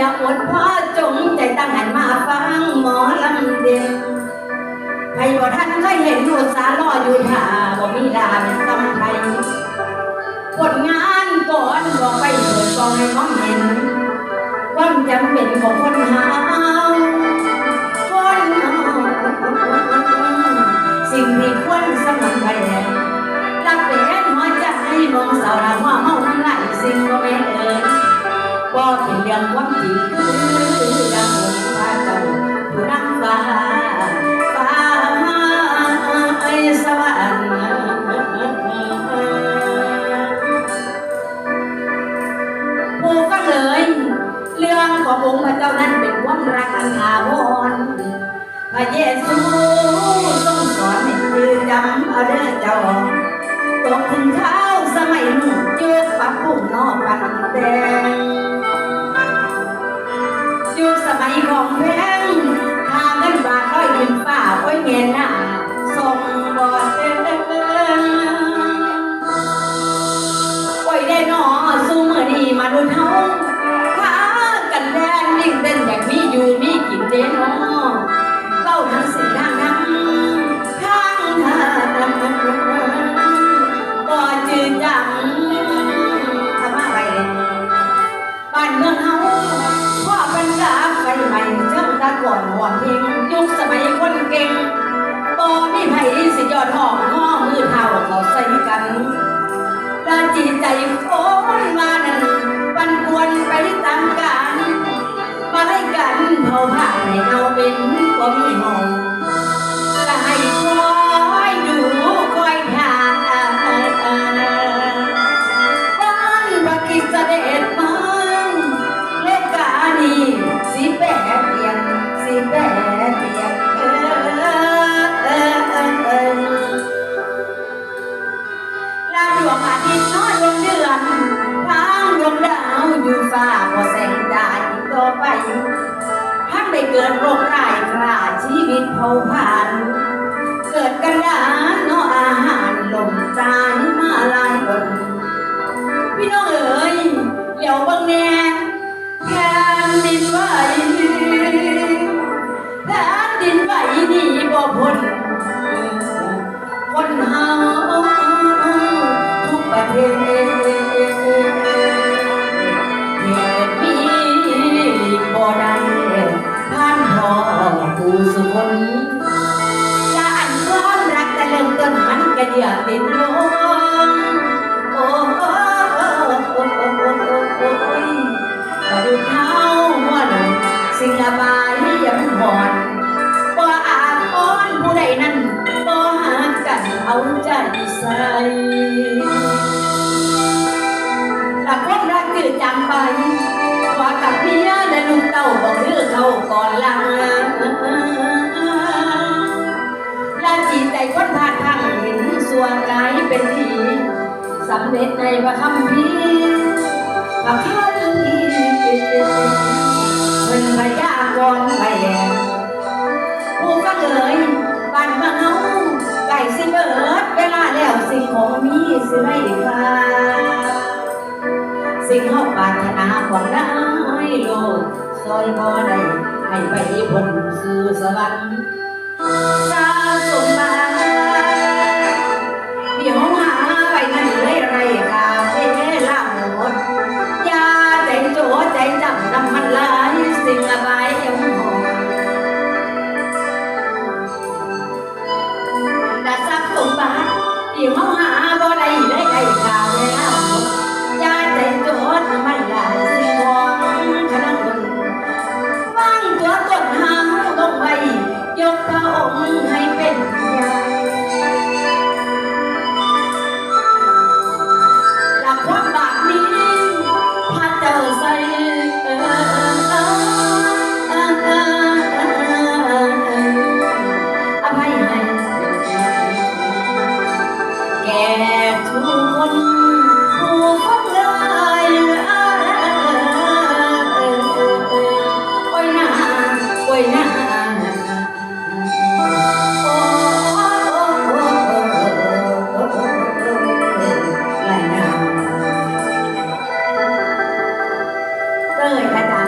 ละอดพ่อจงใจตั้งหันมาฟังหมอลำเด่นใครบ่ท่านเคยเห็นหนูสาลออยู่ท่าบ่มีลาเป็นกำไทยผลงานก่อนบอกไปเถิดบอกให้มองเห็นความจำเป็นของคนหาคนหาสิ่งที่ควรสมัครไปรักเป็นหัวใจมองสาวรางว่ เป็นความจริงคือดังองค์พระเจ้าผู้นำฟ้าฟ้าไอสวรรค์ผู้ฟังเลยเรื่องขององค์พระเจ้านั้นเป็นความรักอันถาวรพระเยซูทรงสอนให้คือจำเอาเด้อเจ้าตกถึงเท้าสมัยหนุ่งยุคปักปุ่มนอกปันแดง เย็นน่ะ ลาดวงอาทิตย์น้อยดวงเดือนทางดวงดาวอยู่ฟ้าบ่แสงดาอีกต่อไปทั้งได้เกิดโรคร้ายคราชีวิตเผาผ่าน เกิดกันดานเนาะอาหารลมตายมาลา สิงละบายยังหอนบ่อาจอ้อนผู้ใดนั้นบ่หากันเอาใจใส่ละคนรักคือจำไปว่ากับเมียและลูกเต้าบอกคือเขาก่อนลังลาจีใจคนผ่าทางเห็นส่วนกายเป็นผีสำเร็จในพระคำพีร์พระคัมภีร์ เป็นพยากรณ์ไปแล้ผู้ฟังเอ๋ยบ้านเมืองเฮาไก่สิเบิดเวลาแล้วสิ่งของมีสิไม่ค่าสิ่งเฮาปรารถนาของได้โลดซอยบ่ได้ให้ไปพ้นสู่สวรรค์สาสมมา เลยน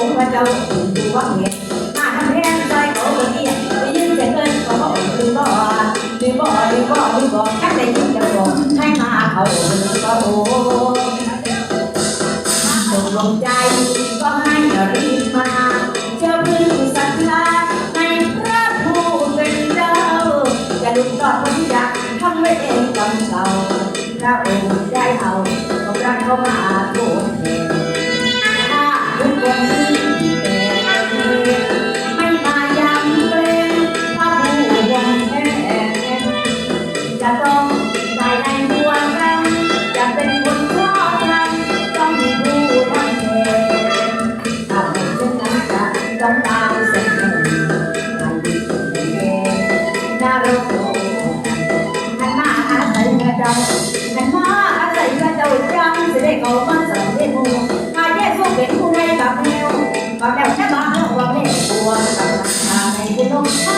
ผมว่าเจ้าถึงดูว่าเงี้ยหาทำแพงใจเขาคนนี้ไปยืมเสียเงินเขาบอกหรือบ่หรือบ่หรือบ่หรือบ่แค่ไหนถึงจะบอกให้มาเขาหรือบ่โอ้ตกลงใจก็ให้รีบมาเชื่อพึ่งศรัทธาในพระผู้เป็นเจ้าจะลุกต่อคนอยากทำไว้เอง บางแก้วแค่บางวเราไม่ตัวสำหรับในที่โลก